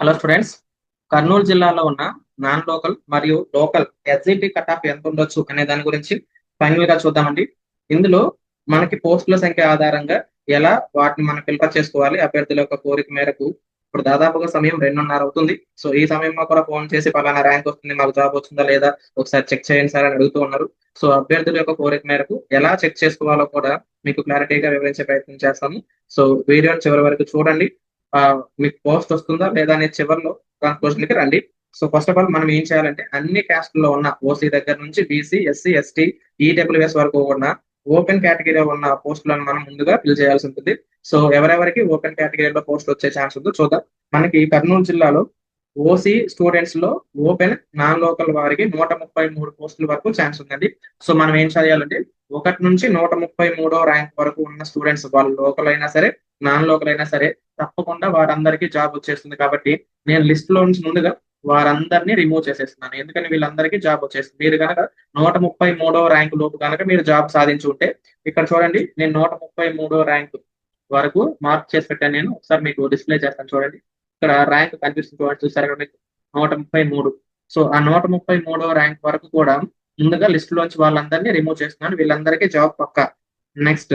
Hello students Kurnool జిల్లాలో ఉన్న non local మరియు లోకల్ ఎస్జిటి కట్ ఆఫ్ ఎంత ఉండొచ్చు అనే దాని గురించి ఫైనల్గా చూద్దామండి. ఇందులో మనకి పోస్టుల సంఖ్య ఆధారంగా ఎలా వాటిని మనం ఫిల్టర్ చేసుకోవాలి అభ్యర్థుల యొక్క కోరిక మేరకు. ఇప్పుడు దాదాపుగా సమయం రెండున్నర అవుతుంది. సో ఈ సమయంలో కూడా ఫోన్ చేసి పలానా ర్యాంక్ వస్తుంది మాకు జాబ్ వస్తుందా లేదా ఒకసారి చెక్ చేయండి సార్ అని అడుగుతూ ఉన్నారు. సో అభ్యర్థుల యొక్క కోరిక మేరకు ఎలా చెక్ చేసుకోవాలో కూడా మీకు క్లారిటీగా వివరించే ప్రయత్నం చేస్తాము. సో వీడియోని చివరి వరకు చూడండి. మీకు పోస్ట్ వస్తుందా లేదా అనే చివరిలో దాని కి రండి. సో ఫస్ట్ ఆఫ్ ఆల్ మనం ఏం చేయాలంటే అన్ని క్యాస్ట్లో ఉన్న ఓసీ దగ్గర నుంచి బీసీ ఎస్సీ ఎస్టీ ఈడబ్ల్యూఎస్ వరకు ఉన్న ఓపెన్ కేటగిరీలో ఉన్న పోస్టులను మనం ముందుగా ఫిల్ చేయాల్సి ఉంటుంది. సో ఎవరెవరికి ఓపెన్ కేటగిరీలో పోస్ట్ వచ్చే ఛాన్స్ ఉందో చూద్దాం. మనకి కర్నూలు జిల్లాలో ఓసీ స్టూడెంట్స్లో ఓపెన్ నాన్ లోకల్ వారికి నూట ముప్పై మూడు పోస్టుల వరకు ఛాన్స్ ఉందండి. సో మనం ఏం చేయాలంటే ఒకటి నుంచి నూట ముప్పై మూడో ర్యాంక్ వరకు ఉన్న స్టూడెంట్స్ వాళ్ళు లోకల్ అయినా సరే నాన్ లోకల్ సరే తప్పకుండా వారందరికీ జాబ్ వచ్చేస్తుంది కాబట్టి నేను లిస్ట్లో నుంచి ముందుగా వారందరినీ రిమూవ్ చేసేస్తున్నాను. ఎందుకని వీళ్ళందరికీ జాబ్ వచ్చేస్తుంది. మీరు కనుక నూట ముప్పై మూడో ర్యాంక్ లోపు కనుక మీరు జాబ్ సాధించి ఉంటే ఇక్కడ చూడండి నేను నూట ముప్పై మూడో ర్యాంక్ వరకు మార్క్ చేసి పెట్టాను నేను. ఒకసారి మీకు డిస్ప్లే చేస్తాను చూడండి. ఇక్కడ ర్యాంక్ కనిపిస్తుంది చూడండి చూసారు ఇక్కడ మీకు? నూట ముప్పై మూడు. సో ఆ నూట ముప్పై మూడో ర్యాంక్ వరకు కూడా ముందుగా లిస్ట్ లోంచి వాళ్ళందరినీ రిమూవ్ చేస్తున్నాను. వీళ్ళందరికీ జాబ్ పక్క. నెక్స్ట్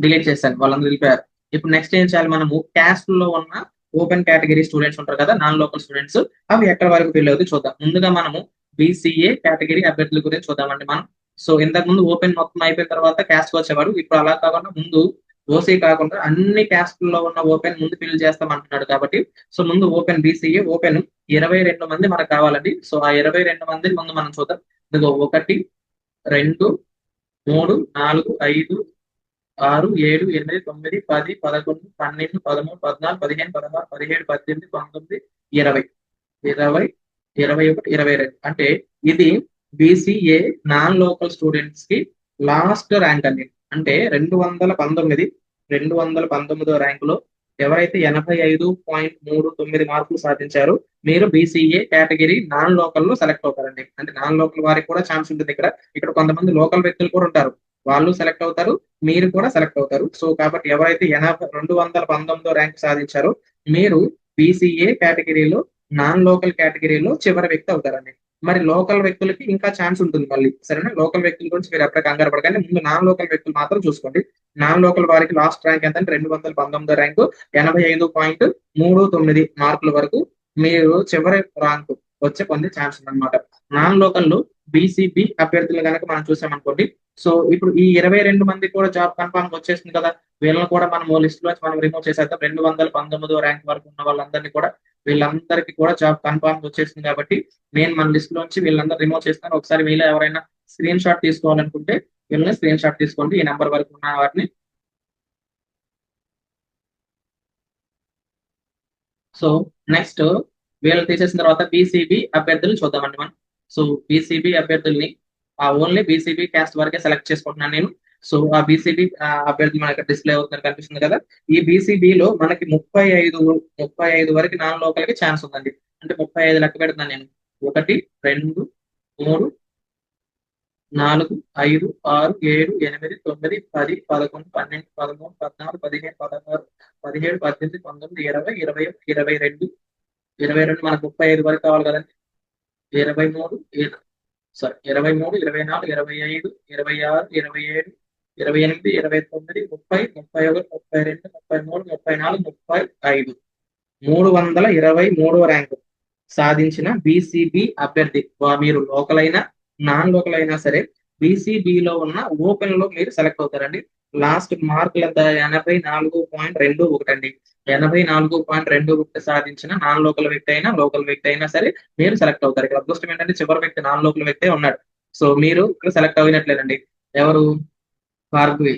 డిలీట్ చేశాను వాళ్ళందరూ వెళ్ళిపోయారు. ఇప్పుడు నెక్స్ట్ ఏం చేయాలి మనము? క్యాస్ట్లో ఉన్న ఓపెన్ కేటగిరీ స్టూడెంట్స్ ఉంటారు కదా నాన్ లోకల్ స్టూడెంట్స్ అవి ఎక్కడ వరకు ఫిల్ అవుతుంది చూద్దాం. ముందుగా మనము బీసీఏ కేటగిరీ అభ్యర్థుల గురించి చూద్దామండి మనం. సో ఇంతకు ముందు ఓపెన్ మొత్తం అయిపోయిన తర్వాత క్యాస్ట్ వచ్చేవాడు. ఇప్పుడు అలా కాకుండా ముందు ఓసీ కాకుండా అన్ని క్యాస్ట్లో ఉన్న ఓపెన్ ముందు ఫిల్ చేస్తాం అంటున్నాడు కాబట్టి సో ముందు ఓపెన్ బీసీఏ ఓపెన్ ఇరవై రెండు మంది మనకు కావాలండి. సో ఆ ఇరవై రెండు మంది ముందు మనం చూద్దాం. ఇదిగో ఒకటి రెండు మూడు నాలుగు ఐదు ఆరు ఏడు ఎనిమిది తొమ్మిది పది పదకొండు పన్నెండు పదమూడు పద్నాలుగు పదిహేను పదహారు పదిహేడు పద్దెనిమిది పంతొమ్మిది ఇరవై. ఇరవై ఇరవై ఒకటి ఇరవై రెండు. అంటే ఇది బీసీఏ నాన్ లోకల్ స్టూడెంట్స్కి లాస్ట్ ర్యాంక్ అండి. అంటే రెండు వందల పంతొమ్మిది రెండు వందల పంతొమ్మిదో ర్యాంకులో ఎవరైతే ఎనభై ఐదు పాయింట్ మూడు తొమ్మిది మార్కులు సాధించారు మీరు బీసీఏ కేటగిరీ నాన్ లోకల్లో సెలెక్ట్ అవుతారండి. అంటే నాన్ లోకల్ వారికి కూడా ఛాన్స్ ఉంటుంది ఇక్కడ. ఇక్కడ కొంతమంది లోకల్ వ్యక్తులు కూడా ఉంటారు. వాళ్ళు సెలెక్ట్ అవుతారు మీరు కూడా సెలెక్ట్ అవుతారు. సో కాబట్టి ఎవరైతే ఎనభై రెండు వందల పంతొమ్మిదో ర్యాంక్ సాధించారో మీరు బీసీఏ కేటగిరీలో నాన్ లోకల్ కేటగిరీలో చివరి వ్యక్తి అవుతారండి. మరి లోకల్ వ్యక్తులకి ఇంకా ఛాన్స్ ఉంటుంది మళ్ళీ. సరేనా? లోకల్ వ్యక్తుల గురించి మీరు ఎక్కడ కంగారు పడకండి. ముందు నాన్ లోకల్ వ్యక్తులు మాత్రం చూసుకోండి. నాన్ లోకల్ వారికి లాస్ట్ ర్యాంక్ ఎంత రెండు వందల పంతొమ్మిదో ర్యాంకు ఎనభై ఐదు పాయింట్ మూడు తొమ్మిది మార్కుల వరకు మీరు చివరి ర్యాంక్ వచ్చే పొందే ఛాన్స్ ఉందన్నమాట. నాన్ లోకల్ బీసీబీ అభ్యర్థులు కనుక మనం చూసామనుకోండి. సో ఇప్పుడు ఈ ఇరవై రెండు మంది కూడా జాబ్ కన్ఫర్మ్ వచ్చేసింది కదా వీళ్ళని కూడా మనం లిస్ట్లో మనం రిమూవ్ చేసేద్దాం. రెండు వందల పంతొమ్మిదో ర్యాంక్ వరకు ఉన్న వాళ్ళందరినీ కూడా వీళ్ళందరికీ కూడా జాబ్ కన్ఫర్మ్ వచ్చేసింది కాబట్టి నేను మన లిస్ట్ లోంచి వీళ్ళందరూ రిమూవ్ చేస్తాను. ఒకసారి వీళ్ళు ఎవరైనా స్క్రీన్ షాట్ తీసుకోవాలనుకుంటే వీళ్ళని స్క్రీన్ షాట్ తీసుకోండి. ఈ నెంబర్ వరకు ఉన్న వాటిని సో నెక్స్ట్ వీళ్ళు తీసేసిన తర్వాత బీసీబీ అభ్యర్థులు చూద్దామండి మనం. సో బీసీబీ అభ్యర్థుల్ని ఆ ఓన్లీ బీసీబీ క్యాస్ట్ వరకే సెలెక్ట్ చేసుకుంటున్నాను నేను. సో ఆ బీసీబీ అభ్యర్థులు మనకి డిస్ప్లే అవుతుంది కనిపిస్తుంది కదా. ఈ BCB లో మనకి ముప్పై ఐదు ముప్పై ఐదు వరకు నాన్ లోకల్కి ఛాన్స్ ఉందండి. అంటే ముప్పై ఐదు లెక్క పెడతాను నేను. ఒకటి రెండు మూడు నాలుగు ఐదు ఆరు ఏడు ఎనిమిది తొమ్మిది పది పదకొండు పన్నెండు పదమూడు పద్నాలుగు పదిహేను పదహారు పదిహేడు పద్దెనిమిది పంతొమ్మిది ఇరవై ఇరవై ఇరవై రెండు ఇరవై రెండు మనకు ముప్పై ఐదు వరకు కావాలి కదండి. ఇరవై మూడు సారీ ఇరవై మూడు ఇరవై నాలుగు ఇరవై ఐదు ఇరవై ఆరు ఇరవై ఏడు ఇరవై ఎనిమిది ఇరవై తొమ్మిది ముప్పై ముప్పై ఒకటి ముప్పై రెండు ముప్పై మూడు ముప్పై నాలుగు ముప్పై ఐదు. మూడు వందల ఇరవై మూడవ ర్యాంకు సాధించిన బీసీబీ అభ్యర్థి మీరు లోకల్ అయినా నాన్ లోకల్ అయినా సరే బీసీబీలో లో ఉన్న ఓపెన్లో మీరు సెలెక్ట్ అవుతారండి. లాస్ట్ మార్కులు ఎంత ఎనభై నాలుగు పాయింట్ రెండు ఒకటి అండి ఎనభై నాలుగు పాయింట్ రెండు ఒకటి సాధించిన నాన్ లోకల్ వ్యక్తి అయినా లోకల్ వ్యక్తి అయినా సరే మీరు సెలెక్ట్ అవుతారు. ఇక్కడ అదృష్టం ఏంటంటే చివరి వ్యక్తి నాన్ లోకల్ వ్యక్తే ఉన్నాడు. సో మీరు ఇక్కడ సెలెక్ట్ అయినట్లేదండి ఎవరు? భార్గవి.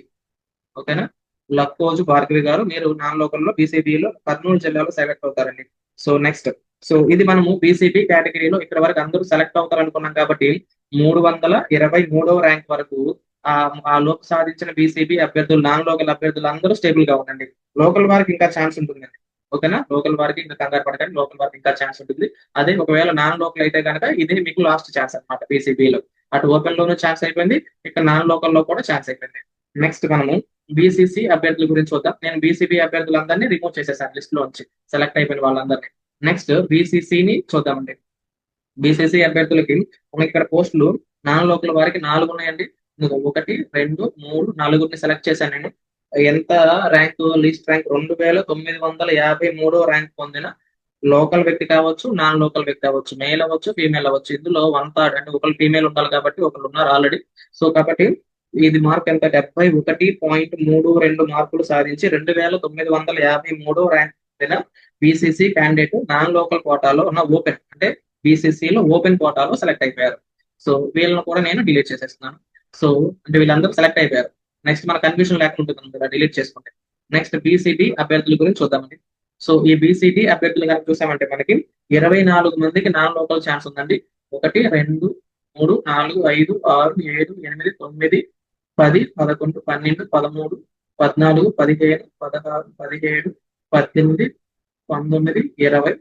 ఓకేనా? లక్కోజు భార్గవి గారు మీరు నాన్ లోకల్లో బీసీబీలో కర్నూలు జిల్లాలో సెలెక్ట్ అవుతారండి. So next. సో ఇది మనము బీసీబీ కేటగిరీలో ఇక్కడ వరకు అందరూ సెలెక్ట్ అవుతారు అనుకున్నాం కాబట్టి మూడు వందల ఇరవై మూడవ ర్యాంక్ వరకు ఆ లోపు సాధించిన బీసీబీ అభ్యర్థులు నాన్ లోకల్ అభ్యర్థులు అందరూ స్టేబుల్గా ఉండండి. లోకల్ వారికి ఇంకా ఛాన్స్ ఉంటుందండి. ఓకేనా? లోకల్ వారికి ఇంకా కంగారు పడకండి. లోకల్ వారికి ఇంకా ఛాన్స్ ఉంటుంది. అదే ఒకవేళ నాన్ లోకల్ అయితే కనుక ఇది మీకు లాస్ట్ ఛాన్స్ అనమాట బీసీబీలో అటు ఓపెన్ లోనూ ఛాన్స్ అయిపోయింది. ఇక్కడ నాన్ లోకల్లో కూడా ఛాన్స్ అయిపోయింది. నెక్స్ట్ మనము బీసీసీ అభ్యర్థుల గురించి చూద్దాం. నేను బీసీబీ అభ్యర్థులందరినీ రిమూవ్ చేసేసాను లిస్ట్లో వచ్చి సెలెక్ట్ అయిపోయిన వాళ్ళందరినీ. నెక్స్ట్ బీసీసీని చూద్దామండి. బీసీసీ అభ్యర్థులకి మనకి ఇక్కడ పోస్టులు నాన్ లోకల్ వారికి నాలుగు ఉన్నాయండి. ఒకటి రెండు మూడు నలుగురిని సెలెక్ట్ చేశాను నేను. ఎంత ర్యాంక్ లిస్ట్ ర్యాంక్ రెండు వేల తొమ్మిది వందల యాభై మూడో ర్యాంక్ పొందిన లోకల్ వ్యక్తి కావచ్చు నాన్ లోకల్ వ్యక్తి అవ్వచ్చు. మేల్ అవ్వచ్చు ఫీమేల్ అవ్వచ్చు. ఇందులో వన్ థర్డ్ అంటే ఒకరు ఫీమేల్ ఉండాలి కాబట్టి ఒకరు ఉన్నారు ఆల్రెడీ సో కాబట్టి ఇది మార్క్ ఎంత? డెబ్బై ఒకటి పాయింట్ మూడు రెండు మార్కులు సాధించి రెండు వేల తొమ్మిది వందల యాభై మూడో ర్యాంక్ పొందిన బీసీసీ క్యాండిడేట్ నాన్ లోకల్ కోటాలో ఉన్న ఓపెన్ అంటే బీసీసీలో ఓపెన్ కోటాలో సెలెక్ట్ అయిపోయారు. సో వీళ్ళని కూడా నేను డిలీట్ చేసేస్తున్నాను. సో అంటే వీళ్ళందరూ సెలెక్ట్ అయిపోయారు. నెక్స్ట్ మన కన్ఫ్యూజన్ లేకుండా ఉంటుంది డిలీట్ చేసుకుంటే. నెక్స్ట్ బీసీడీ అభ్యర్థుల గురించి చూద్దామండి. సో ఈ బీసీడీ అభ్యర్థులు కనుక చూసామంటే మనకి ఇరవై నాలుగు మందికి నాన్ లోకల్ ఛాన్స్ ఉందండి. ఒకటి రెండు మూడు నాలుగు ఐదు ఆరు ఏడు ఎనిమిది తొమ్మిది పది పదకొండు పన్నెండు పదమూడు పద్నాలుగు పదిహేను పదహారు పదిహేడు పద్దెనిమిది పంతొమ్మిది ఇరవై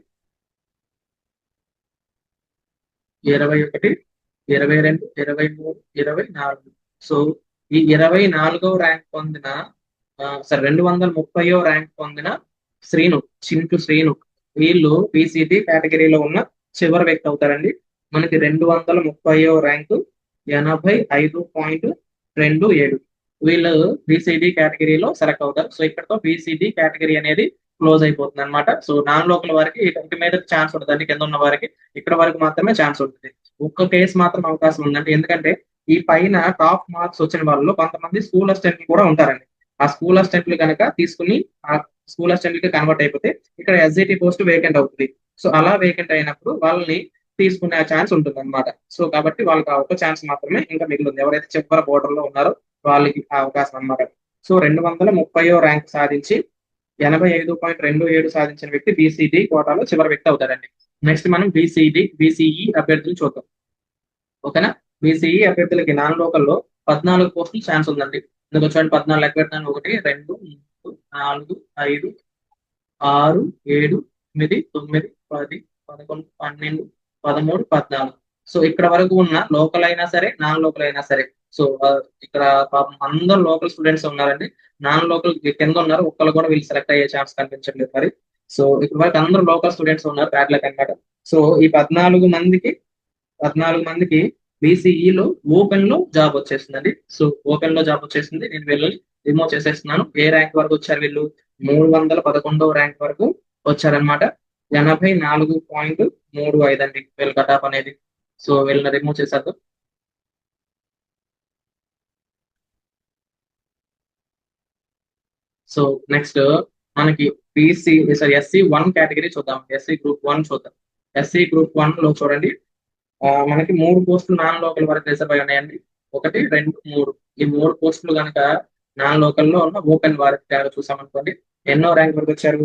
ఇరవై ఒకటి ఇరవై రెండు ఇరవై మూడు ఇరవై నాలుగు. సో ఈ ఇరవై నాలుగో ర్యాంక్ పొందిన సరే రెండు వందల ముప్పయో ర్యాంక్ పొందిన శ్రీను చింటు శ్రీను. వీళ్ళు పీసీటీ కేటగిరీలో ఉన్న చివరి వ్యక్తి అవుతారండి. మనకి రెండు వందల ముప్పయో ర్యాంకు ఎనభై ఐదు పాయింట్ రెండు ఏడు. వీళ్ళు బీసీడీ కేటగిరీలో సెలెక్ట్ అవుతారు. సో ఇక్కడతో బీసీడీ కేటగిరీ అనేది క్లోజ్ అయిపోతుంది అనమాట సో నాన్ లోకల్ వారికి ఇటు మీద ఛాన్స్ ఉంటుంది కింద ఉన్న వారికి ఇక్కడ వరకు మాత్రమే ఛాన్స్ ఉంటుంది. ఒక్క కేసు మాత్రం అవకాశం ఉందండి. ఎందుకంటే ఈ పైన టాప్ మార్క్స్ వచ్చిన వాళ్ళు కొంతమంది స్కూల్ అసిస్టెంట్లు కూడా ఉంటారండి. ఆ స్కూల్ అసిస్టెంట్లు కనుక తీసుకుని ఆ స్కూల్ అసిస్టెంట్లకి కన్వర్ట్ అయిపోతే ఇక్కడ ఎస్జిటి పోస్ట్ వేకెంట్ అవుతుంది. సో అలా వేకెంట్ అయినప్పుడు వాళ్ళని తీసుకునే ఛాన్స్ ఉంటుంది అనమాట సో కాబట్టి వాళ్ళకి ఆ ఒక్క ఛాన్స్ మాత్రమే ఇంకా మిగిలింది. ఎవరైతే చివరి బోర్డర్లో ఉన్నారో వాళ్ళకి ఆ అవకాశం అనమాట సో రెండు వందల ముప్పై ర్యాంక్ సాధించి ఎనభై ఐదు పాయింట్ రెండు ఏడు సాధించిన వ్యక్తి బీసీడీ కోటాలో చివరి వ్యక్తి అవుతారండి నెక్స్ట్ మనం బీసీడీ బీసీఈ అభ్యర్థులు చూద్దాం. ఓకేనా? బీసీఈ అభ్యర్థులకి నాన్ లోకల్లో పద్నాలుగు పోస్టులు ఛాన్స్ ఉందండి. ఇందుకు వచ్చాడు పద్నాలుగు అభ్యర్థులు ఒకటి రెండు మూడు నాలుగు ఐదు ఆరు ఏడు ఎనిమిది తొమ్మిది పది పదకొండు పన్నెండు పదమూడు పద్నాలుగు. సో ఇక్కడ వరకు ఉన్న లోకల్ అయినా సరే నాన్ లోకల్ అయినా సరే సో ఇక్కడ పాపం అందరు లోకల్ స్టూడెంట్స్ ఉన్నారండి. నాన్ లోకల్ కింద ఉన్నారు. ఒక్కరు కూడా వీళ్ళు సెలెక్ట్ అయ్యే ఛాన్స్ కనిపించట్లేదు మరి. సో ఇక్కడ వరకు అందరూ లోకల్ స్టూడెంట్స్ ఉన్నారు బ్యాడ్లక్ అనమాట. సో ఈ పద్నాలుగు మందికి పద్నాలుగు మందికి బీసీఈలో ఓపెన్లో జాబ్ వచ్చేసిందండి. సో ఓపెన్లో జాబ్ వచ్చేసింది. నేను వీళ్ళని రిమూవ్ చేసేస్తున్నాను. ఏ ర్యాంక్ వరకు వచ్చారు వీళ్ళు? మూడు వందల పదకొండవ ర్యాంక్ వరకు వచ్చారనమాట. ఎనభై నాలుగు పాయింట్ మూడు ఐదు అండి వీళ్ళ కటాప్ అనేది. సో వీళ్ళని రిమూవ్ చేశారు సో నెక్స్ట్ మనకి BC sorry SC one category చూద్దాం. ఎస్సీ గ్రూప్ వన్ చూద్దాం. ఎస్సీ గ్రూప్ వన్లో చూడండి. మనకి మూడు పోస్టులు నాన్ లోకల్ వరకు రిజర్వ్ అయి ఉన్నాయండి. ఒకటి రెండు మూడు. ఈ మూడు పోస్టులు కనుక నాన్ లోకల్లో ఉన్న ఓపెన్ వారికి కనుక చూసామనుకోండి ఎన్నో ర్యాంక్ వరకు వచ్చారు?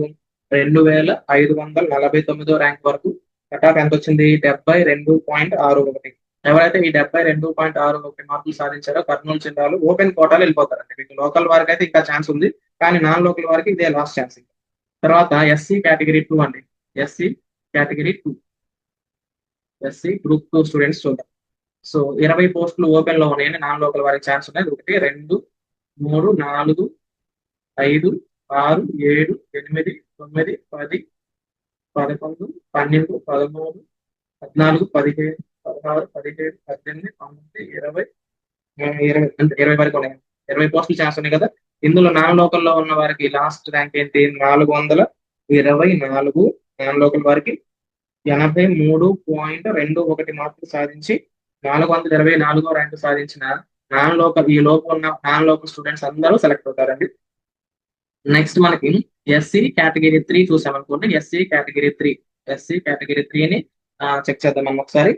రెండు వేల ఐదు వందల నలభై తొమ్మిదో ర్యాంక్ వరకు. కటాఫ్ ఎంత వచ్చింది? డెబ్బై రెండు పాయింట్ ఆరు ఒకటి. ఎవరైతే ఈ డెబ్బై రెండు పాయింట్ ఆరు ఒకటి మార్కులు సాధించారో కర్నూలు జిల్లాలో ఓపెన్ కోటాలు వెళ్ళిపోతారండి. మీకు లోకల్ వారికి అయితే ఇంకా ఛాన్స్ ఉంది. కానీ నాన్ లోకల్ వారికి ఇదే లాస్ట్ ఛాన్స్ తర్వాత ఎస్సీ కేటగిరీ టూ అండి. SC category two SC group two students చూద్దాం. సో ఇరవై పోస్టులు ఓపెన్లో ఉన్నాయండి. నాన్ లోకల్ వారికి ఛాన్స్ ఉన్నాయి. ఒకటి రెండు మూడు నాలుగు ఐదు ఆరు ఏడు ఎనిమిది తొమ్మిది పది పదకొండు పన్నెండు పదమూడు పద్నాలుగు పదిహేను పదహారు పదిహేడు పద్దెనిమిది పంతొమ్మిది ఇరవై ఇరవై అంటే ఇరవై వరకు ఉన్నాయి. ఇరవై పోస్టులు ఛాన్స్ ఉన్నాయి కదా. ఇందులో నాన్ లోకల్లో ఉన్న వారికి లాస్ట్ ర్యాంక్ ఏంటి? నాలుగు వందల ఇరవై నాలుగు. నాన్ లోకల్ వారికి ఎనభై మూడు పాయింట్ రెండు ఒకటి మార్కులు సాధించి నాలుగు వందల ఇరవై నాలుగో ర్యాంకు సాధించిన నాన్ లోకల్ ఈ లోపు ఉన్న నాన్ లోకల్ స్టూడెంట్స్ అందరూ సెలెక్ట్ అవుతారండి. నెక్స్ట్ మనకి SC category three చూసామనుకోండి. SC category three. SC category త్రీని చెక్ చేద్దాం మనం ఒకసారి.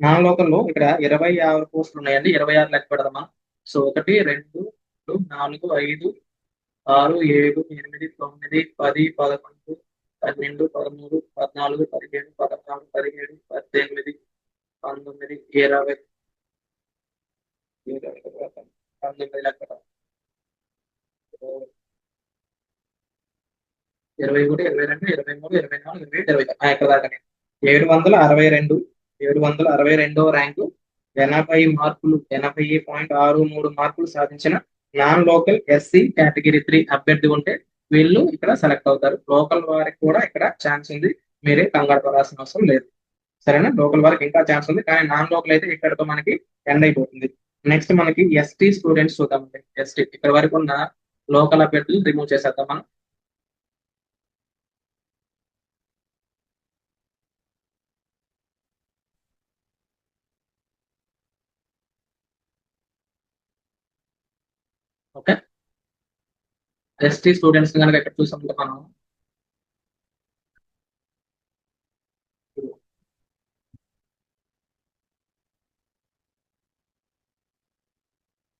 నాన్ లోకల్లో ఇక్కడ ఇరవై ఆరు పోస్టులు ఉన్నాయండి. ఇరవై ఆరు లెక్క పెడదామా? సో ఒకటి రెండు మూడు నాలుగు ఐదు ఆరు ఏడు ఎనిమిది తొమ్మిది పది పదకొండు పన్నెండు పదమూడు పద్నాలుగు పదిహేను పదహారు పదిహేడు పద్దెనిమిది పంతొమ్మిది ఇరవై. పంతొమ్మిది లెక్క ఇరవై ఒకటి ఇరవై రెండు ఇరవై మూడు ఇరవై నాలుగు ఇరవై ఇరవై ఇక్కడ దాకా ఏడు వందల అరవై రెండు. ఏడు వందల అరవై రెండో ర్యాంకు ఎనభై మార్కులు ఎనభై పాయింట్ ఆరు మూడు మార్కులు సాధించిన non local SC category three అభ్యర్థి ఉంటే వీళ్ళు ఇక్కడ సెలెక్ట్ అవుతారు. లోకల్ వారికి కూడా ఇక్కడ ఛాన్స్ ఉంది. మీరే కంగారు పడాల్సిన అవసరం లేదు. సరేనా? లోకల్ వారికి ఇంకా ఛాన్స్ ఉంది. కానీ నాన్ లోకల్ అయితే ఇక్కడతో మనకి ఎండ్ అయిపోతుంది. నెక్స్ట్ మనకి ఎస్టీ స్టూడెంట్స్ చూద్దామండి. ఎస్టీ ఇక్కడ వరకు ఉన్న లోకల్ అభ్యర్థులు రిమూవ్ చేసేద్దాం మనం ఓకే ఎస్టీ స్టూడెంట్స్ కనుక ఇక్కడ చూసామంటే మనం.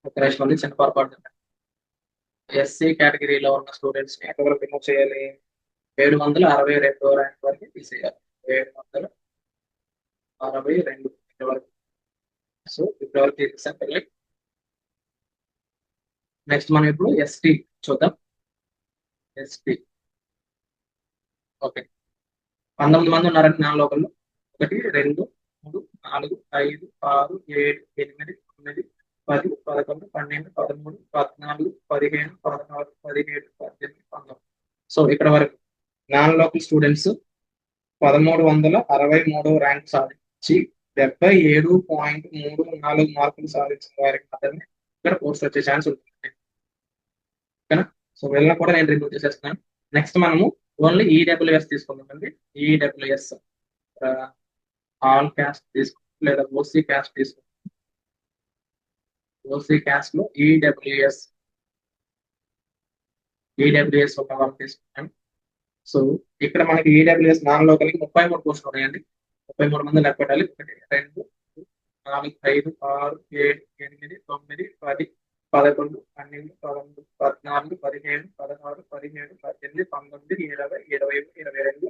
ఒక నిమిషం చిన్న పొరపాటు ఎస్సీ కేటగిరీలో ఉన్న స్టూడెంట్స్ని ఎంతవరకు రిమూవ్ చేయాలి? ఏడు వందల అరవై రెండు ర్యాంక్ వరకు తీసేయాలి. ఏడు వందల అరవై రెండు వరకు. సో ఇప్పటి వరకు తీసేసాం నెక్స్ట్ మనం ఇప్పుడు ఎస్టీ చూద్దాం. ఎస్టీ ఓకే పంతొమ్మిది మంది ఉన్నారండి నా లోకల్లో ఒకటి రెండు మూడు నాలుగు ఐదు ఆరు ఏడు ఎనిమిది తొమ్మిది పది పదకొండు పన్నెండు పదమూడు పద్నాలుగు పదిహేను పదహారు పదిహేడు పద్దెనిమిది పంతొమ్మిది. సో ఇక్కడ వరకు నాన్ లోకల్ స్టూడెంట్స్ పదమూడు వందల అరవై మూడో ర్యాంక్ సాధించి డెబ్బై ఏడు పాయింట్ మూడు నాలుగు మార్కులు సాధించిన వారికి మాత్రమే ఇక్కడ పోస్ట్ వచ్చే ఛాన్స్ ఉంటుంది. ఓకేనా? సో వీళ్ళని కూడా నేను రిమూవ్ చేసేస్తున్నాను. నెక్స్ట్ మనము ఓన్లీ ఈడబ్ల్యూఎస్ తీసుకుందామండి ఈడబ్ల్యూఎస్ ఆల్ క్యాస్ట్ తీసుకుంటాం లేదా ఓసీ క్యాస్ట్ తీసుకుంటాం ఓసీ క్యాస్ట్లో ఈడబ్ల్యూఎస్ ఈడబ్ల్యూఎస్ ఒక వాళ్ళు తీసుకుంటాం సో ఇక్కడ మనకి ఈడబ్ల్యూఎస్ నాన్ లోకల్కి ముప్పై మూడు పోస్టులు ఉన్నాయండి. ముప్పై మూడు మంది లెక్క పెట్టాలి. ఒకటి రెండు నాలుగు ఐదు ఆరు ఏడు ఎనిమిది తొమ్మిది పది పదకొండు పన్నెండు పదమూడు పద్నాలుగు పదిహేను పదహారు పదిహేడు పద్దెనిమిది పంతొమ్మిది ఇరవై ఇరవై ఇరవై రెండు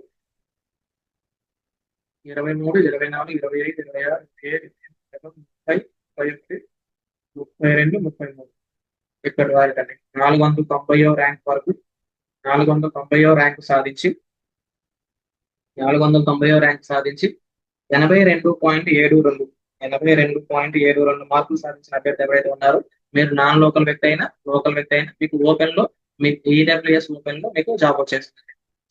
ఇరవై మూడు ఇరవై నాలుగు ఇరవై ఐదు ఇరవై ఆరు ఇరవై ఏడు ఇరవై ముప్పై ముప్పై ఒకటి ముప్పై రెండు ముప్పై మూడు. ఇక్కడ వారికండి నాలుగు వందల తొంభైయో ర్యాంక్ వరకు నాలుగు వందల తొంభైయో ర్యాంక్ సాధించి నాలుగు వందల తొంభైయో ర్యాంక్ సాధించి ఎనభై రెండు పాయింట్ ఏడు రెండు ఎనభై రెండు పాయింట్ ఏడు రెండు మార్కులు సాధించిన అభ్యర్థి ఎవరైతే ఉన్నారో మీరు నాన్ లోకల్ వ్యక్తి అయినా లోకల్ వ్యక్తి అయినా మీకు ఓపెన్లో మీ ఈడబ్ల్యూఎస్ ఓపెన్లో మీకు జాబ్ వచ్చేస్తుంది.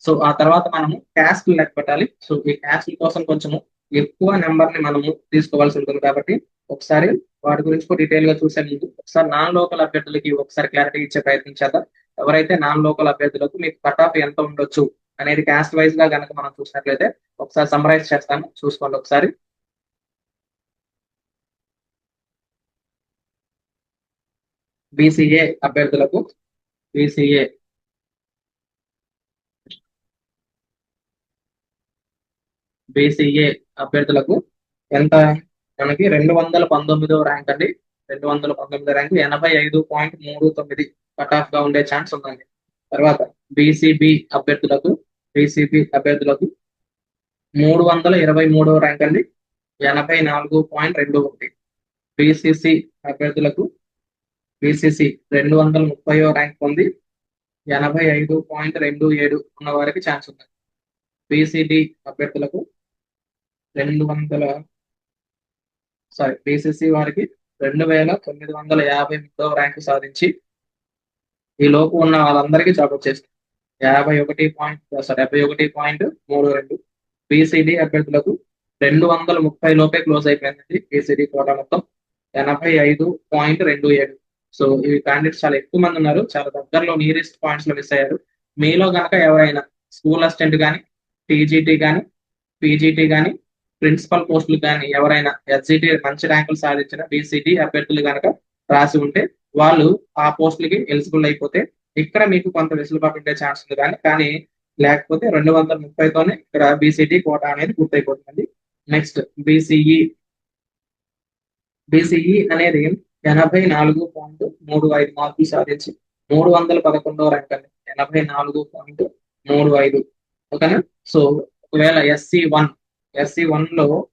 సో ఆ తర్వాత మనము క్యాస్ట్ లెక్క పెట్టాలి. సో ఈ క్యాస్ట్ కోసం కొంచెము ఎక్కువ నెంబర్ని మనము తీసుకోవాల్సి ఉంటుంది కాబట్టి ఒకసారి వాటి గురించి కూడా డీటెయిల్గా చూసే ముందు ఒకసారి నాన్ లోకల్ అభ్యర్థులకి ఒకసారి క్లారిటీ ఇచ్చే ప్రయత్నం చేద్దాం. ఎవరైతే నాన్ లోకల్ అభ్యర్థులకు మీకు కట్ ఆఫ్ ఎంత ఉండొచ్చు అనేది క్యాస్ట్ వైజ్గా కనుక మనం చూసినట్లయితే ఒకసారి సమరైజ్ చేస్తాను. చూసుకోండి ఒకసారి. బీసీఏ అభ్యర్థులకు బీసీఏ బీసీఏ అభ్యర్థులకు ఎంత? మనకి రెండు వందల పంతొమ్మిదో ర్యాంక్ అండి. రెండు వందల పంతొమ్మిదో ర్యాంక్ ఎనభై ఐదు పాయింట్ మూడు తొమ్మిది కట్ ఆఫ్గా ఉండే ఛాన్స్ ఉందండి. తర్వాత బీసీబీ అభ్యర్థులకు బీసీబీ అభ్యర్థులకు మూడు వందల ఇరవై మూడో ర్యాంక్ అండి. ఎనభై నాలుగు పాయింట్ రెండు ఒకటి. బీసీసీ అభ్యర్థులకు బీసీసీ రెండు వందల ముప్పై ర్యాంక్ పొంది ఎనభై ఐదు పాయింట్ రెండు ఏడు ఉన్న వారికి ఛాన్స్ ఉంది బీసీడీ అభ్యర్థులకు రెండు వందల సారీ బీసీసీ వారికి రెండు వేల తొమ్మిది వందల యాభై మూడవ ర్యాంక్ సాధించి ఈ లోపు ఉన్న వాళ్ళందరికీ జాబ్ వచ్చేస్తుంది యాభై ఒకటి పాయింట్ సారీ డెబ్బై ఒకటి పాయింట్ మూడు రెండు బీసీడీ అభ్యర్థులకు రెండు వందల ముప్పై లోపే క్లోజ్ అయిపోయింది బీసీడీ కోటా మొత్తం. ఎనభై ఐదు పాయింట్ రెండు ఏడు సో ఈ క్యాండిడేట్స్ చాలా ఎక్కువ మంది ఉన్నారు. చాలా దగ్గరలో నియరెస్ట్ పాయింట్స్లో మిస్ అయ్యారు. మీలో గనక ఎవరైనా స్కూల్ అసిస్టెంట్ కానీ టీజీటీ కానీ పీజీటీ కానీ ప్రిన్సిపల్ పోస్టులు కానీ ఎవరైనా ఎస్జిటి మంచి ర్యాంకులు సాధించిన బీసీటీ అభ్యర్థులు కనుక రాసి ఉంటే వాళ్ళు ఆ పోస్టులకి ఎలిజిబుల్ అయిపోతే ఇక్కడ మీకు కొంత వెసులుబాటు ఉండే ఛాన్స్ ఉంది కానీ కానీ లేకపోతే రెండు వందల ముప్పైతోనే ఇక్కడ బీసీటీ కోటా అనేది పూర్తయిపోతుంది నెక్స్ట్ బీసీఈ బీసీఈ అనేది ఎనభై నాలుగు పాయింట్ మూడు ఐదు మార్కులు సాధించి మూడు వందల పదకొండవ ర్యాంక్ అండి. ఎనభై నాలుగు పాయింట్ మూడు ఐదు. ఓకేనా? సో ఒకవేళ ఎస్సీ వన్ ఎస్సీ వన్లో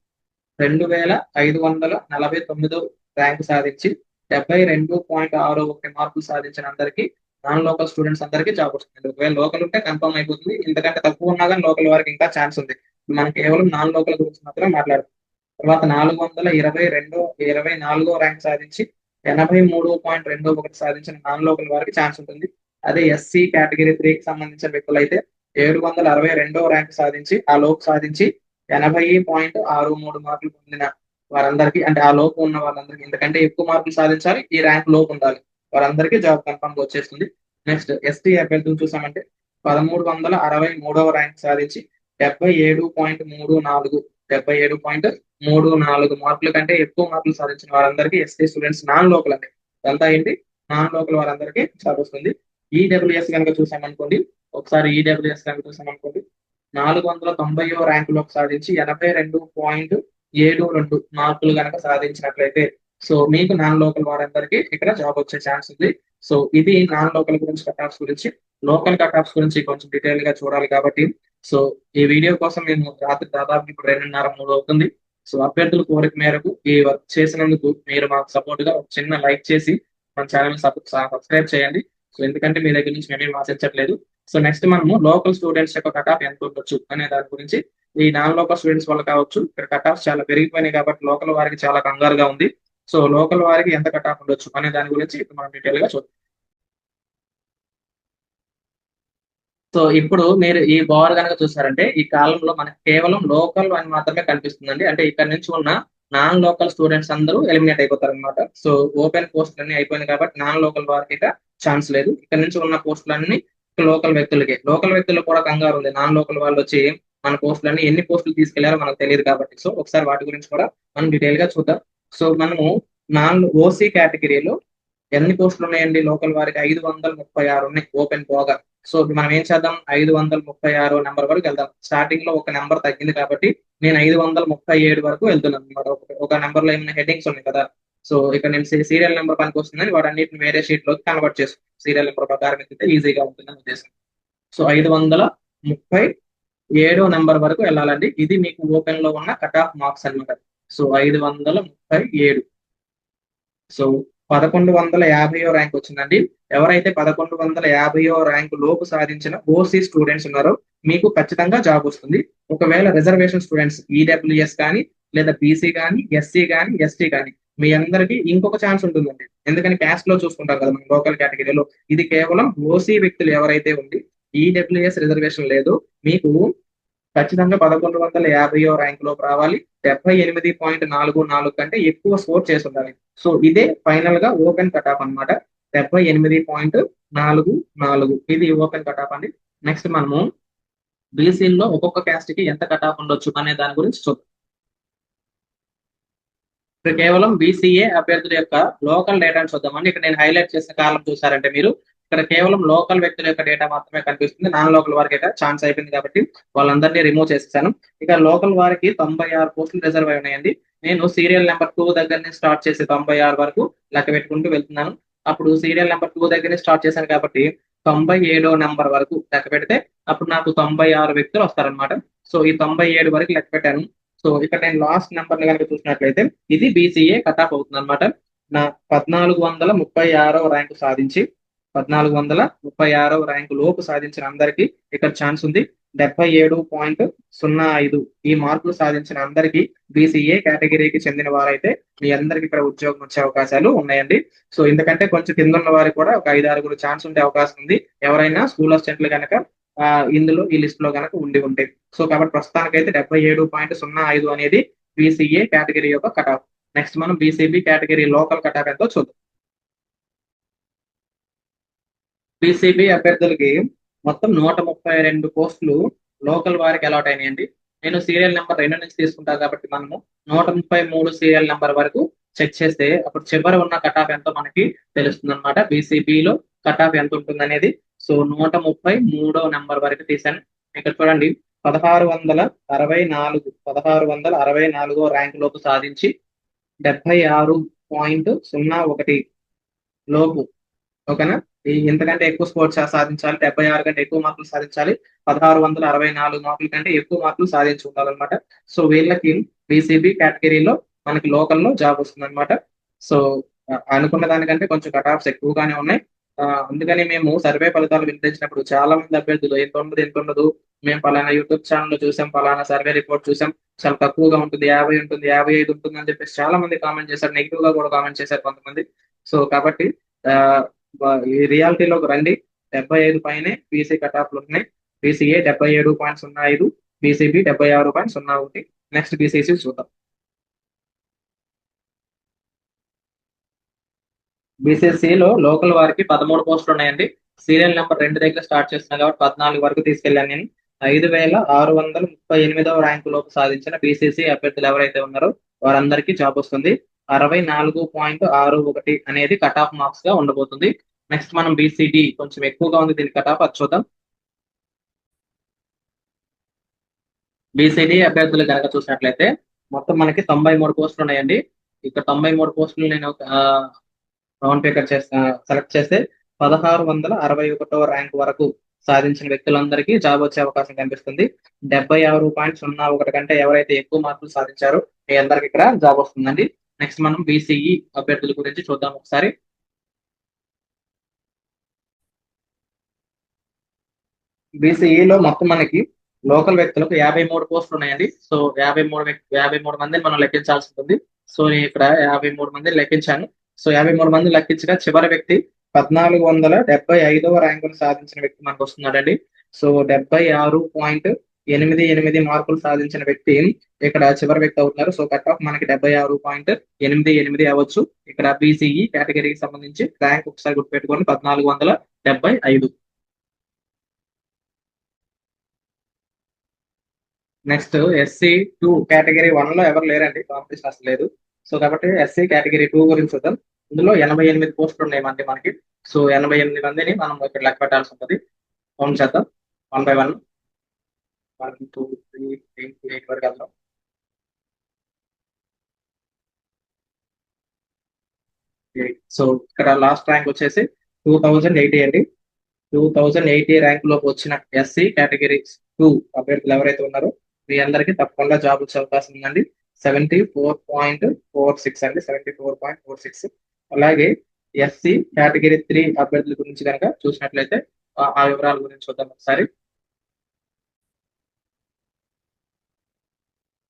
రెండు వేల ఐదు వందల నలభై తొమ్మిదో ర్యాంక్ సాధించి డెబ్బై రెండు పాయింట్ ఆరు ఒకటి మార్కులు సాధించిన అందరికీ నాన్ లోకల్ స్టూడెంట్స్ అందరికీ జాబ్ వస్తుంది. ఒకవేళ లోకల్ ఉంటే కన్ఫర్మ్ అయిపోతుంది. ఇంతకంటే తక్కువ ఉన్నా కానీ లోకల్ వారికి ఇంకా ఛాన్స్ ఉంది. మనం కేవలం నాన్ లోకల్ గురించి మాత్రమే మాట్లాడతాం. తర్వాత నాలుగు వందల ఇరవై రెండో ఇరవై నాలుగో ర్యాంక్ సాధించి ఎనభై మూడు పాయింట్ రెండు ఒకటి సాధించిన నాన్ లోకల్ వారికి ఛాన్స్ ఉంటుంది. అదే ఎస్సీ కేటగిరీ త్రీకి సంబంధించిన వ్యక్తులు అయితే ఏడు వందల అరవై రెండో ర్యాంక్ సాధించి ఆ లోపు సాధించి ఎనభై పాయింట్ ఆరు మూడు మార్కులు పొందిన వారందరికీ అంటే ఆ లోపు ఉన్న వాళ్ళందరికీ ఎందుకంటే ఎక్కువ మార్కులు సాధించాలి ఈ ర్యాంక్ లోపు ఉండాలి. వారందరికీ జాబ్ కన్ఫర్మ్ వచ్చేస్తుంది. నెక్స్ట్ ఎస్టీ అభ్యర్థులు చూసామంటే పదమూడు వందల అరవై మూడవ ర్యాంక్ సాధించి డెబ్బై ఏడు పాయింట్ మూడు నాలుగు డెబ్బై ఏడు పాయింట్ మూడు నాలుగు మార్కుల కంటే ఎక్కువ మార్కులు సాధించిన వారందరికీ ఎస్టీ స్టూడెంట్స్ నాన్ లోకల్ అండి అంతా ఏంటి? నాన్ లోకల్ వారందరికీ జాబ్ వస్తుంది ఈడబ్ల్యూఎస్ కనుక చూసామనుకోండి ఒకసారి ఈడబ్ల్యూఎస్ కనుక చూసామనుకోండి నాలుగు వందల తొంభై ర్యాంకులో సాధించి ఎనభై రెండు పాయింట్ ఏడు రెండు మార్కులు కనుక సాధించినట్లయితే సో మీకు నాన్ లోకల్ వారందరికీ ఇక్కడ జాబ్ వచ్చే ఛాన్స్ ఉంది. సో ఇది నాన్ లోకల్ గురించి కట్ ఆఫ్స్ గురించి లోకల్ కట్ ఆఫ్స్ గురించి కొంచెం డీటెయిల్గా చూడాలి కాబట్టి సో ఈ వీడియో కోసం మేము రాత్రి దాదాపు ఇప్పుడు రెండున్నర మూడు అవుతుంది. సో అభ్యర్థుల కోరిక మేరకు ఈ వర్క్ చేసినందుకు మీరు మాకు సపోర్ట్గా ఒక చిన్న లైక్ చేసి మన ఛానల్ సబ్స్క్రైబ్ చేయండి. సో ఎందుకంటే మీ దగ్గర నుంచి మేమేం ఆశించట్లేదు. సో నెక్స్ట్ మనము లోకల్ స్టూడెంట్స్ యొక్క కట్ ఆఫ్ ఎంత ఉండొచ్చు అనే దాని గురించి ఈ నాన్ లోకల్ స్టూడెంట్స్ వల్ల కావచ్చు ఇక్కడ కట్ ఆఫ్ చాలా పెరిగిపోయినాయి కాబట్టి లోకల్ వారికి చాలా కంగారుగా ఉంది. సో లోకల్ వారికి ఎంత కట్ ఆఫ్ ఉండొచ్చు అనే దాని గురించి ఇప్పుడు మనం డీటెయిల్గా చూద్దాం. సో ఇప్పుడు మీరు ఈ బార్ కనుక చూసారంటే ఈ కాలంలో మనకి కేవలం లోకల్ అని మాత్రమే కనిపిస్తుందండి. అంటే ఇక్కడ నుంచి ఉన్న నాన్ లోకల్ స్టూడెంట్స్ అందరూ ఎలిమినేట్ అయిపోతారు అనమాట సో ఓపెన్ పోస్టులు అన్ని అయిపోయింది కాబట్టి నాన్ లోకల్ వారికి ఇక ఛాన్స్ లేదు. ఇక్కడ నుంచి ఉన్న పోస్టులన్నీ లోకల్ వ్యక్తులకి. లోకల్ వ్యక్తులు కూడా కంగారు ఉంది. నాన్ లోకల్ వాళ్ళు వచ్చి మన పోస్టులన్నీ ఎన్ని పోస్టులు తీసుకెళ్ళారో మనకు తెలియదు కాబట్టి. సో ఒకసారి వాటి గురించి కూడా మనం డీటెయిల్గా చూద్దాం. సో మనము నాన్ ఓసీ కేటగిరీలో ఎన్ని పోస్టులు ఉన్నాయండి? లోకల్ వారికి ఐదు వందల ముప్పై ఆరు ఉన్నాయి. ఓపెన్ పోగా. సో మనం ఏం చేద్దాం? ఐదు వందల ముప్పై ఆరు నెంబర్ వరకు వెళ్దాం. స్టార్టింగ్లో ఒక నెంబర్ తగ్గింది కాబట్టి నేను ఐదు వందల ముప్పై ఏడు వరకు వెళ్తున్నాను అనమాట ఒక నెంబర్లో ఏమైనా హెడ్డింగ్స్ ఉన్నాయి కదా? సో ఇక్కడ నేను సీరియల్ నెంబర్ పనికి వస్తుందని వాటన్నిటిని వేరే షీట్లోకి కన్వర్ట్ చేస్తాను సీరియల్ నెంబర్ ప్రకారం ఎత్తితే ఈజీగా ఉంటుందని ఉద్దేశం. సో ఐదు వందల ముప్పై ఏడో నెంబర్ వరకు వెళ్ళాలండి. ఇది మీకు ఓపెన్లో ఉన్న కట్ ఆఫ్ మార్క్స్ అనమాట సో ఐదు వందల ముప్పై ఏడు. సో పదకొండు వందల యాభైయో ర్యాంక్ వచ్చిందండి. ఎవరైతే పదకొండు వందల యాభైయో ర్యాంక్ లోపు సాధించిన ఓసీ స్టూడెంట్స్ ఉన్నారో మీకు ఖచ్చితంగా జాబ్ వస్తుంది. ఒకవేళ రిజర్వేషన్ స్టూడెంట్స్ ఈడబ్ల్యూఎస్ కానీ లేదా బీసీ కానీ ఎస్సీ కానీ ఎస్టీ కానీ మీ అందరికీ ఇంకొక ఛాన్స్ ఉంటుందండి. ఎందుకని క్యాస్ట్లో చూసుకుంటాం కదా మనం లోకల్ కేటగిరీలో ఇది కేవలం ఓసీ వ్యక్తులు ఎవరైతే ఉంది ఈడబ్ల్యూఎస్ రిజర్వేషన్ లేదు మీకు ఖచ్చితంగా పదకొండు వందల యాభైయో ర్యాంక్ లోపు రావాలి. డెబ్బై ఎనిమిది పాయింట్ నాలుగు నాలుగు కంటే ఎక్కువ స్కోర్ చేసి ఉండాలి సో ఇదే ఫైనల్గా ఓపెన్ కట్ ఆఫ్ అనమాట డెబ్బై ఎనిమిది పాయింట్ నాలుగు నాలుగు. ఇది ఓపెన్ కట్ ఆఫ్ అండి. నెక్స్ట్ మనము బీసీల్లో ఒక్కొక్క క్యాస్ట్కి ఎంత కట్ ఆఫ్ ఉండొచ్చు అనే దాని గురించి చూద్దాం. ఇప్పుడు కేవలం బీసీఏ అభ్యర్థుల యొక్క లోకల్ డేటాను చూద్దామండి. ఇక్కడ నేను హైలైట్ చేసిన కాలం చూసారంటే మీరు ఇక్కడ కేవలం లోకల్ వ్యక్తుల యొక్క డేటా మాత్రమే కనిపిస్తుంది. నాన్ లోకల్ వారికి అయితే ఛాన్స్ అయిపోయింది కాబట్టి వాళ్ళందరినీ రిమూవ్ చేసేసాను. ఇక లోకల్ వారికి తొంభై ఆరు పోస్టులు రిజర్వ్ అయి ఉన్నాయండి. నేను సీరియల్ నెంబర్ టూ దగ్గర స్టార్ట్ చేసి తొంభై ఆరు వరకు లెక్క పెట్టుకుంటూ వెళ్తున్నాను. అప్పుడు సీరియల్ నెంబర్ టూ దగ్గర స్టార్ట్ చేశాను కాబట్టి తొంభై ఏడో నెంబర్ వరకు లెక్క పెడితే అప్పుడు నాకు తొంభై ఆరు వ్యక్తులు వస్తారనమాట సో ఈ తొంభై ఏడు వరకు లెక్క పెట్టాను. సో ఇక్కడ నేను లాస్ట్ నెంబర్ కనుక చూసినట్లయితే ఇది బీసీఏ కట్ ఆఫ్ అవుతుంది అనమాట నా పద్నాలుగు వందల ముప్పై ఆరో ర్యాంకు సాధించి పద్నాలుగు వందల ముప్పై ఆరో ర్యాంకు లోపు సాధించిన అందరికీ ఇక్కడ ఛాన్స్ ఉంది. డెబ్బై ఏడు పాయింట్ సున్నా ఐదు ఈ మార్కులు సాధించిన అందరికీ బీసీఏ కేటగిరీకి చెందిన వారైతే మీ అందరికి ఇక్కడ ఉద్యోగం వచ్చే అవకాశాలు ఉన్నాయండి. సో ఎందుకంటే కొంచెం కింద ఉన్న వారికి కూడా ఒక ఐదు ఆరుగురు ఛాన్స్ ఉండే అవకాశం ఉంది. ఎవరైనా స్కూల్ అసిస్టెంట్లు కనుక ఇందులో ఈ లిస్ట్లో కనుక ఉండి ఉంటాయి సో కాబట్టి ప్రస్తుతానికైతే డెబ్బై ఏడు పాయింట్ సున్నా ఐదు అనేది బీసీఏ కేటగిరీ యొక్క కటాఫ్. నెక్స్ట్ మనం బీసీబీ కేటగిరీ లోకల్ కటాఫ్ ఎంతో చూద్దాం. బీసీబీ అభ్యర్థులకి మొత్తం నూట ముప్పై రెండు పోస్టులు లోకల్ వారికి అలాట్ అయినాయండి. నేను సీరియల్ నెంబర్ రెండు నుంచి తీసుకుంటా కాబట్టి మనము నూట ముప్పై మూడు సీరియల్ నెంబర్ వరకు చెక్ చేస్తే అప్పుడు చివరి ఉన్న కట్ ఆఫ్ ఎంతో మనకి తెలుస్తుంది అనమాట బీసీబీలో కట్ ఆఫ్ ఎంత ఉంటుంది అనేది సో నూట ముప్పై మూడో నెంబర్ వరకు తీసాను ఇక్కడ చూడండి పదహారు వందల అరవై నాలుగు పదహారు వందల అరవై నాలుగో ర్యాంక్ లోపు సాధించి డెబ్బై ఆరు పాయింట్ సున్నా ఒకటి లోపు. ఓకేనా? ఎంతకంటే ఎక్కువ స్కోర్ సాధించాలి డెబ్బై ఆరు కంటే ఎక్కువ మార్కులు సాధించాలి పదహారు వందల అరవై నాలుగు మార్కుల కంటే ఎక్కువ మార్కులు సాధించి ఉండాలన్నమాట. సో వీళ్ళకి బీసీబీ కేటగిరీలో మనకి లోకల్లో జాబ్ వస్తుంది అనమాట సో అనుకున్న దానికంటే కొంచెం కట్ ఆఫ్స్ ఎక్కువగానే ఉన్నాయి. అందుకని మేము సర్వే ఫలితాలు వినిపించినప్పుడు చాలా మంది అభ్యర్థులు ఎంత ఉండదు ఎంత ఉండదు మేము పలానా యూట్యూబ్ ఛానల్ చూసాం పలానా సర్వే రిపోర్ట్ చూసాం చాలా తక్కువగా ఉంటుంది యాభై ఉంటుంది యాభై ఐదు ఉంటుంది అని చెప్పేసి చాలా మంది కామెంట్ చేశారు నెగిటివ్గా కూడా కామెంట్ చేశారు కొంతమంది. సో కాబట్టి ఈ రియాలిటీలోకి రండి. డెబ్బై ఐదు పైనే బీసీ కట్ ఆఫ్లు ఉన్నాయి. బీసీఏ డెబ్బై ఏడు పాయింట్ సున్నా ఐదు బీసీబీ డెబ్బై ఆరు పాయింట్ సున్నా ఒకటి. నెక్స్ట్ బీసీసీ చూద్దాం. బీసీసీలో లోకల్ వారికి పదమూడు పోస్టులు ఉన్నాయండి. సీరియల్ నెంబర్ రెండు దగ్గర స్టార్ట్ చేస్తున్నాను కాబట్టి పద్నాలుగు వరకు తీసుకెళ్ళాను నేను. ఐదు వేల ఆరు వందల ముప్పై ఎనిమిదవ ర్యాంకు లోపు సాధించిన బీసీసీ అభ్యర్థులు ఎవరైతే ఉన్నారో వారందరికీ జాబ్ వస్తుంది. అరవై నాలుగు పాయింట్ ఆరు ఒకటి అనేది కట్ ఆఫ్ మార్క్స్గా ఉండబోతుంది. నెక్స్ట్ మనం బీసీడీ కొంచెం ఎక్కువగా ఉంది దీని కట్ ఆఫ్ అది చూద్దాం. బీసీడీ అభ్యర్థులు కనుక చూసినట్లయితే మొత్తం మనకి తొంభై మూడు పోస్టులు ఉన్నాయండి. ఇక్కడ తొంభై మూడు పోస్టులు నేను రౌండ్ పేకర్ చేస్తా సెలెక్ట్ చేస్తే పదహారు వందల అరవై ఒకటో ర్యాంక్ వరకు సాధించిన వ్యక్తులందరికీ జాబ్ వచ్చే అవకాశం కనిపిస్తుంది. డెబ్బై ఆరు పాయింట్ సున్నా ఒకటి కంటే ఎవరైతే ఎక్కువ మార్కులు సాధించారో మీ అందరికి ఇక్కడ జాబ్ వస్తుందండి. నెక్స్ట్ మనం బీసీఈ అభ్యర్థుల గురించి చూద్దాం ఒకసారి. బీసీఈలో మొత్తం మనకి లోకల్ వ్యక్తులకు యాభై మూడు పోస్టులు ఉన్నాయండి. సో యాభై మూడు యాభై మూడు మందిని మనం లెక్కించాల్సి ఉంటుంది. సో నేను ఇక్కడ యాభై మూడు మందిని లెక్కించాను. సో యాభై మూడు మంది లెక్కించగా చివరి వ్యక్తి పద్నాలుగు వందల డెబ్బై ఐదవ ర్యాంకును సాధించిన వ్యక్తి మనకు వస్తున్నాడండి. సో డెబ్బై ఆరు పాయింట్ ఎనిమిది ఎనిమిది మార్కులు సాధించిన వ్యక్తి ఇక్కడ చివరి వ్యక్తి అవుతున్నారు. సో కట్ ఆఫ్ మనకి డెబ్బై ఆరు పాయింట్ ఎనిమిది ఎనిమిది అవ్వచ్చు. ఇక్కడ బీసీఈ కేటగిరీకి సంబంధించి ర్యాంక్ ఒకసారి గుర్తుపెట్టుకోండి. పద్నాలుగు వందల డెబ్బై ఐదు. నెక్స్ట్ ఎస్సీ టూ కేటగిరీ వన్లో ఎవరు లేరండి? కాంపిటీషన్ అసలు లేదు. సో కాబట్టి ఎస్సీ కేటగిరీ టూ గురించి చూద్దాం. ఇందులో ఎనభై ఎనిమిది పోస్టులు ఉన్నాయి మంది మనకి. సో ఎనభై ఎనిమిది మందిని మనం ఇక్కడ లెక్క పెట్టాల్సి ఉంటుంది. కౌంట్ చేద్దాం. One by one one two three eight eight వరకు వెళ్దాం. సో ఇక్కడ లాస్ట్ ర్యాంక్ వచ్చేసి టూ థౌజండ్ ఎయిటీ అండి. టూ థౌజండ్ ఎయిటీ ర్యాంక్లోకి వచ్చిన ఎస్సీ కేటగిరీ టూ అభ్యర్థులు ఎవరైతే ఉన్నారో మీ అందరికీ తప్పకుండా జాబ్ వచ్చే అవకాశం ఉందండి. Seventy four point four six అండి. Seventy four point four six అలాగే ఎస్సీ కేటగిరీ త్రీ అభ్యర్థుల గురించి కనుక చూసినట్లయితే ఆ వివరాల గురించి చూద్దాం ఒకసారి.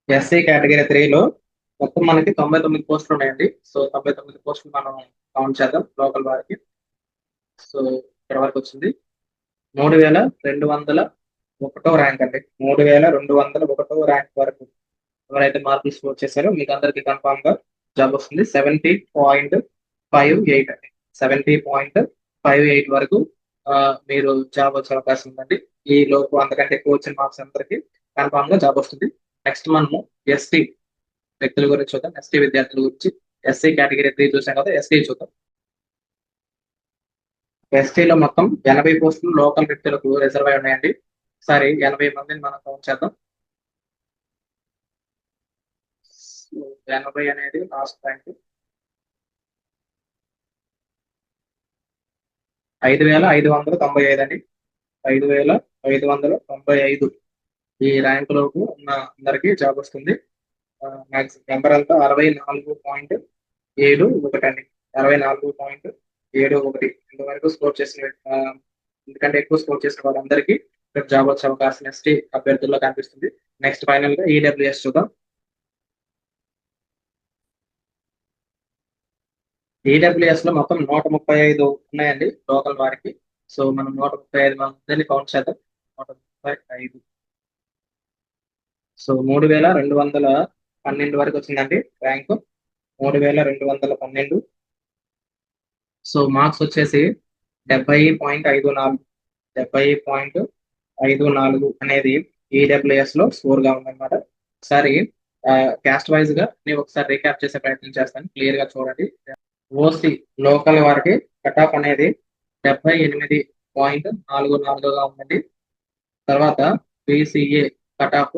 ఎస్సీ కేటగిరీ త్రీలో మొత్తం మనకి తొంభై తొమ్మిది పోస్టులు ఉన్నాయండి. సో తొంభై తొమ్మిది పోస్టులు మనం కౌంట్ చేద్దాం లోకల్ వారికి. సో ఇక్కడ వరకు వచ్చింది. మూడు వేల రెండు వందల ఒకటో ర్యాంక్ అండి. మూడు వేల రెండు వందల ఒకటో ర్యాంక్ వరకు ఎవరైతే మార్కులు స్కోర్ చేశారో మీకు అందరికి కన్ఫామ్గా జాబ్ వస్తుంది. సెవెంటీ పాయింట్ ఫైవ్ ఎయిట్ అండి. సెవెంటీ పాయింట్ ఫైవ్ ఎయిట్ వరకు మీరు జాబ్ వచ్చే అవకాశం ఉందండి. ఈ లోపు అంతకంటే ఎక్కువ వచ్చిన మార్క్స్ అందరికి కన్ఫామ్గా జాబ్ వస్తుంది. నెక్స్ట్ మనము ఎస్టీ వ్యక్తుల గురించి చూద్దాం. ఎస్టీ విద్యార్థుల గురించి ఎస్సీ కేటగిరీ త్రీ చూసాం కదా ఎస్టీ చూద్దాం. ఎస్టీలో మొత్తం ఎనభై పోస్టులు లోకల్ వ్యక్తులకు రిజర్వ్ అయి ఉన్నాయండి. సరే ఎనభై మందిని మనం కౌంట్ చేద్దాం. ఎనభై అనేది లాస్ట్ ర్యాంక్ ఐదు వేల ఐదు వందల తొంభై ఐదు అండి. ఐదు వేల ఐదు వందల తొంభై ఐదు. ఈ ర్యాంకులోకి ఉన్న అందరికి జాబ్ వస్తుంది. నెంబర్ అంతా అరవై నాలుగు పాయింట్ ఏడు ఒకటి అండి. అరవై నాలుగు పాయింట్ ఏడు ఒకటి. ఇంతవరకు స్కోర్ చేసిన ఎందుకంటే ఎక్కువ స్కోర్ చేసిన వాళ్ళందరికీ రేపు జాబ్ వచ్చే అవకాశం ఎస్టీ అభ్యర్థుల్లో కనిపిస్తుంది. నెక్స్ట్ ఫైనల్గా ఈడబ్ల్యూఎస్ చూద్దాం. ఈడబ్ల్యూఎస్లో మొత్తం నూట ముప్పై ఐదు ఉన్నాయండి లోకల్ వారికి. సో మనం నూట ముప్పై ఐదు మందిని కౌంట్ చేద్దాం. నూట ముప్పై ఐదు. సో మూడు వేల రెండు వందల పన్నెండు వరకు వచ్చిందండి ర్యాంక్. మూడు వేల రెండు వందల పన్నెండు. సో మార్క్స్ వచ్చేసి డెబ్బై పాయింట్ ఐదు నాలుగు డెబ్బై పాయింట్ ఐదు నాలుగు అనేది ఈడబ్ల్యూఎస్లో స్కోర్గా ఉందన్నమాట. ఒకసారి క్యాస్ట్ వైజ్గా నేను ఒకసారి రీక్యాప్ చేసే ప్రయత్నం చేస్తాను. క్లియర్గా చూడండి. ఓసీ లోకల్ వారికి కట్ ఆఫ్ అనేది డెబ్బై ఎనిమిది పాయింట్ నాలుగు నాలుగుగా ఉందండి. తర్వాత బీసీఏ కట్ ఆఫ్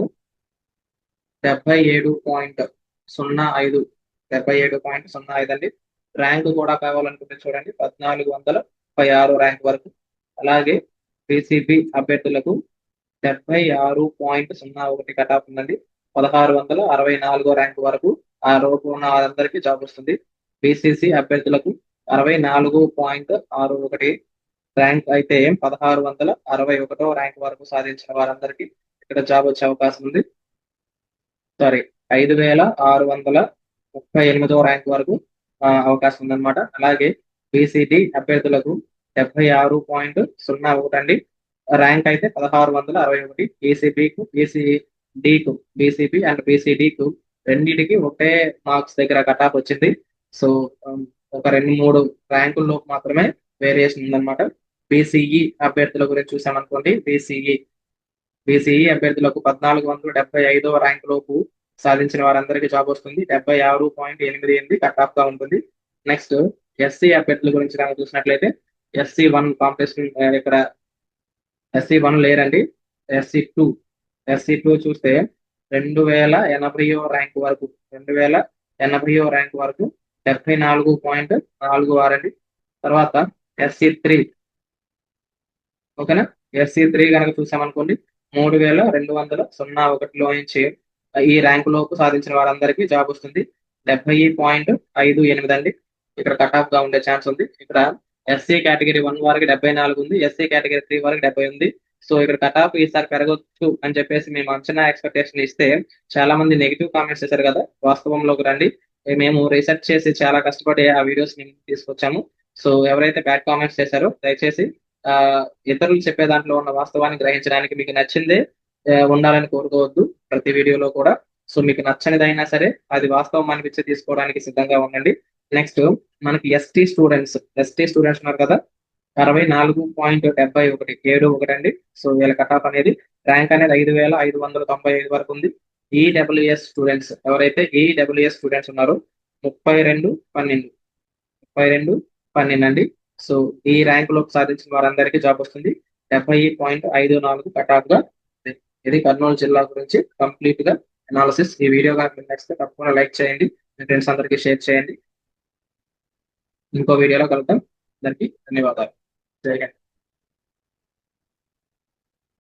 డెబ్బై ఏడు పాయింట్ సున్నా ఐదు డెబ్బై ఏడు పాయింట్ సున్నా ఐదు అండి. ర్యాంక్ కూడా కావాలనుకుంటే చూడండి పద్నాలుగు వందల ముప్పై ఆరు ర్యాంక్ వరకు. అలాగే బీసీబీ అభ్యర్థులకు డెబ్బై ఆరు పాయింట్ సున్నా ఒకటి కటాఫ్ ఉందండి. పదహారు వందల అరవై నాలుగో ర్యాంక్ వరకు ఆ రోజు ఉన్న వారందరికీ జాబ్ వస్తుంది. బీసీసీ అభ్యర్థులకు అరవై నాలుగు పాయింట్ ఆరు ఒకటి ర్యాంక్ అయితే పదహారు వందల అరవై ఒకటో ర్యాంక్ వరకు సాధించిన వారందరికీ ఇక్కడ జాబ్ వచ్చే అవకాశం ఉంది. సారీ ఐదు వేల ఆరు వందల ముప్పై ఎనిమిదవ ర్యాంక్ వరకు అవకాశం ఉందన్నమాట. అలాగే బీసీటీ అభ్యర్థులకు డెబ్బై ఆరు పాయింట్ సున్నా ఒకటి అండి. ర్యాంక్ అయితే పదహారు వందల అరవై ఒకటి. బీసీబీకు బీసీడీకు బీసీబీ అండ్ బీసీడీకు రెండింటికి ఒకటే మార్క్స్ దగ్గర కటాఫ్ వచ్చింది. సో um, ఒక రెండు మూడు ర్యాంకుల్లో మాత్రమే వేరియేషన్ ఉందన్నమాట. బీసీఈ అభ్యర్థుల గురించి చూసామనుకోండి బీసీఈ బీసీఈ అభ్యర్థులకు పద్నాలుగు వందల డెబ్బై ఐదవ ర్యాంక్ లోపు సాధించిన వారందరికీ జాబ్ వస్తుంది. డెబ్బై ఆరు పాయింట్ ఎనిమిది ఎనిమిది కట్ ఆఫ్గా ఉంటుంది. నెక్స్ట్ ఎస్సీ అభ్యర్థుల గురించి కనుక చూసినట్లయితే ఎస్సీ వన్ కాంపిటీషన్ ఇక్కడ ఎస్సీ వన్ లేరండి. ఎస్సీ టూ ఎస్సీ టూ చూస్తే రెండు వేల ఎనభైయో ర్యాంక్ వరకు రెండు వేల ఎనభైయో ర్యాంక్ వరకు డెబ్బై నాలుగు పాయింట్ నాలుగు ఆరండి తర్వాత ఎస్సీ త్రీ ఓకేనా? ఎస్సీ త్రీ కనుక చూసామనుకోండి మూడు వేల రెండు వందల సున్నా ఒకటిలో నుంచి ఈ ర్యాంక్ లోపు సాధించిన వారందరికీ జాబ్ వస్తుంది. డెబ్బై పాయింట్ ఐదు ఎనిమిది అండి. ఇక్కడ కట్ ఆఫ్గా ఉండే ఛాన్స్ ఉంది. ఇక్కడ ఎస్సీ కేటగిరీ వన్ వరకు డెబ్బై నాలుగు ఉంది. ఎస్సీ కేటగిరీ త్రీ వరకు డెబ్బై ఉంది. సో ఇక్కడ కట్ ఆఫ్ ఈసారి పెరగొచ్చు అని చెప్పేసి మేము అంచనా ఎక్స్పెక్టేషన్ ఇస్తే చాలా మంది నెగిటివ్ కామెంట్స్ చేశారు కదా. వాస్తవంలోకి రండి. మేము రీసెర్చ్ చేసి చాలా కష్టపడి ఆ వీడియోస్ మేము తీసుకొచ్చాము. సో ఎవరైతే బ్యాడ్ కామెంట్స్ చేశారో దయచేసి ఇతరులు చెప్పే దాంట్లో ఉన్న వాస్తవాన్ని గ్రహించడానికి మీకు నచ్చిందే ఉండాలని కోరుకోవద్దు ప్రతి వీడియోలో కూడా. సో మీకు నచ్చనిదైనా సరే అది వాస్తవం అనిపించి తీసుకోవడానికి సిద్ధంగా ఉండండి. నెక్స్ట్ మనకి ఎస్టీ స్టూడెంట్స్ ఎస్టీ స్టూడెంట్స్ ఉన్నారు కదా అరవై నాలుగు పాయింట్ డెబ్బై ఒకటి ఏడు ఒకటి అండి. సో వీళ్ళ కటాఫ్ అనేది ర్యాంక్ అనేది ఐదు వేల ఐదు వందల తొంభై ఐదు వరకు ఉంది. ఈడబ్ల్యూఎస్ స్టూడెంట్స్ ఎవరైతే ఈడబ్ల్యూఎస్ స్టూడెంట్స్ ఉన్నారో ముప్పై రెండు పన్నెండు ముప్పై రెండు పన్నెండు అండి. సో ఈ ర్యాంక్ సాధించిన వారందరికీ జాబ్ వస్తుంది. డెబ్బై పాయింట్ ఐదు నాలుగు కటాఫ్గా ఇది కర్నూలు జిల్లా గురించి కంప్లీట్గా అనాలిసిస్ ఈ వీడియో కనుక మీకు నచ్చితే తప్పకుండా లైక్ చేయండి. మీ ఫ్రెండ్స్ అందరికీ షేర్ చేయండి. ఇంకో వీడియోలో కలుద్దాం. అందరికీ ధన్యవాదాలు. జై హింద్.